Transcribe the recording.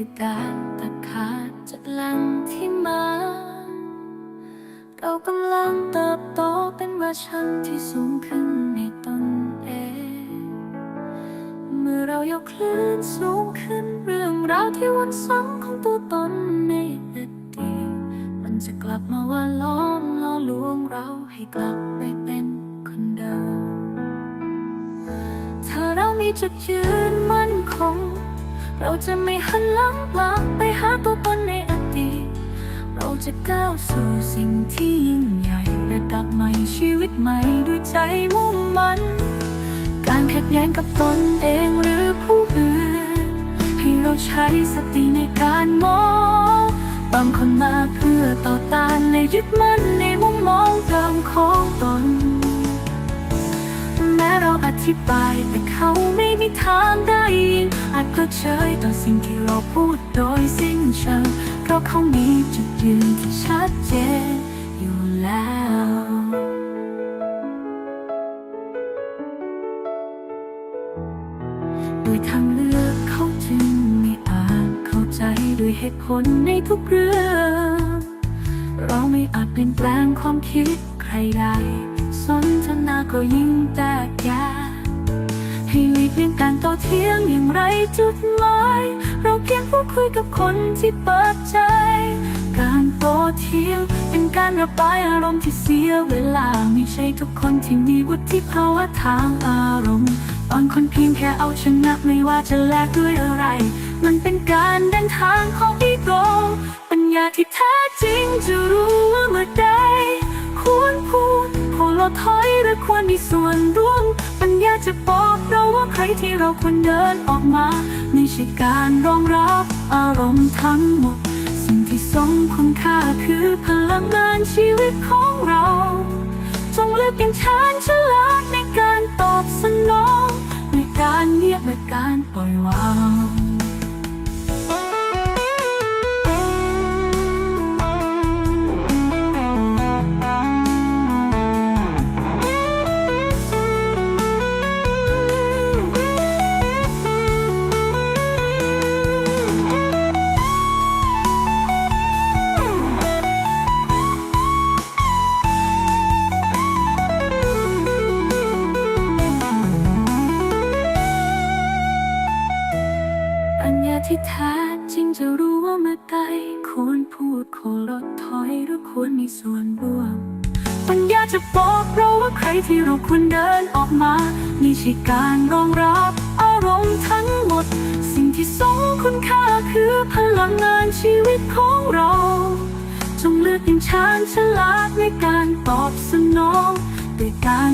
คือการตัดขาดจากแหล่งที่มา เรากำลังเติบโตเป็นเวอร์ชันที่สูงขึ้นในตนเอง เมื่อเรายกคลื่นสูงขึ้นเรื่องราวที่วนซ้ำของตัวตนในอดีตมันจะกลับมาว่าล้อมล่อลวงเราให้กลับไปเป็นคนเดิมถ้าเรามีจุดยืนมั่น ง เราจะไม่หันหลังกลับไปหาตัวตนในอดีต เราจะก้าวสู่สิ่งที่ยิ่งใหญ่ระดับใหม่ชีวิตใหม่ด้วยใจมุ่งมั่น การขัดแย้งกับตนเองหรือผู้อื่น ให้เราใช้สติในการมอง บางคนมาเพื่อต่อต้านและยึดมั่นในมุมมองเดิมของตน ธิบาย แต่เขาไม่มีทางได้ยินอาจเพิกเฉยต่อสิ่งที่เราพูดโดยสิ้นเชิงเพราะเขามีจุดยืนที่ชัดเจนอยู่แล้วด้วยทางเลือกเขาจึงไม่อาจเข้าใจด้วยเหตุผลในทุกเรื่อง เราไม่อาจเปลี่ยนแปลงความคิดใครได้สนทนาก็ยิ่งแตกแยก ให้หลีกเลี่ยงการโต่อเทียงอย่างไรจุดหมายเราเพียงพูดคุยกับคนที่เปิดใจ การโต้เทียงเป็นการระบายอารมณ์ที่เสียเวลาไม่ใช่ทุกคนที่มีวุฒิภาวะทางอารมณ์บางคนเพียงแค่เอาชนะไม่ว่าจะแลกด้วยอะไร มันเป็นการเดินทางของอีโกปัญญาที่แท้จริงจะรู้ว่าเมื่อใดควรพูดควรลดถอยหรือควรมีส่วนร่วม จะบอกเราว่าใครที่เราควรเดินออกมาไม่ใช่การรองรับอารมณ์ทั้งหมด สิ่งที่ทรงคุณค่าคือพลังงานชีวิตของเรา จงเลือกอย่างฉันฉลาดในการตอบสนองในการเงียบและการปล่อยวาง จริงจะรู้ว่าเมื่อใดควรพูดควรลดถอยหรือควรมีส่วนร่วม ปัญญาจะบอกเราว่าใครที่เราควรเดินออกมาไม่ใช่การรองรับอารมณ์ทั้งหมด สิ่งที่ทรงคุณค่าคือพลังงานชีวิตของเราจงเลือกอย่างชาญฉลาดในการตอบสนองด้วยการ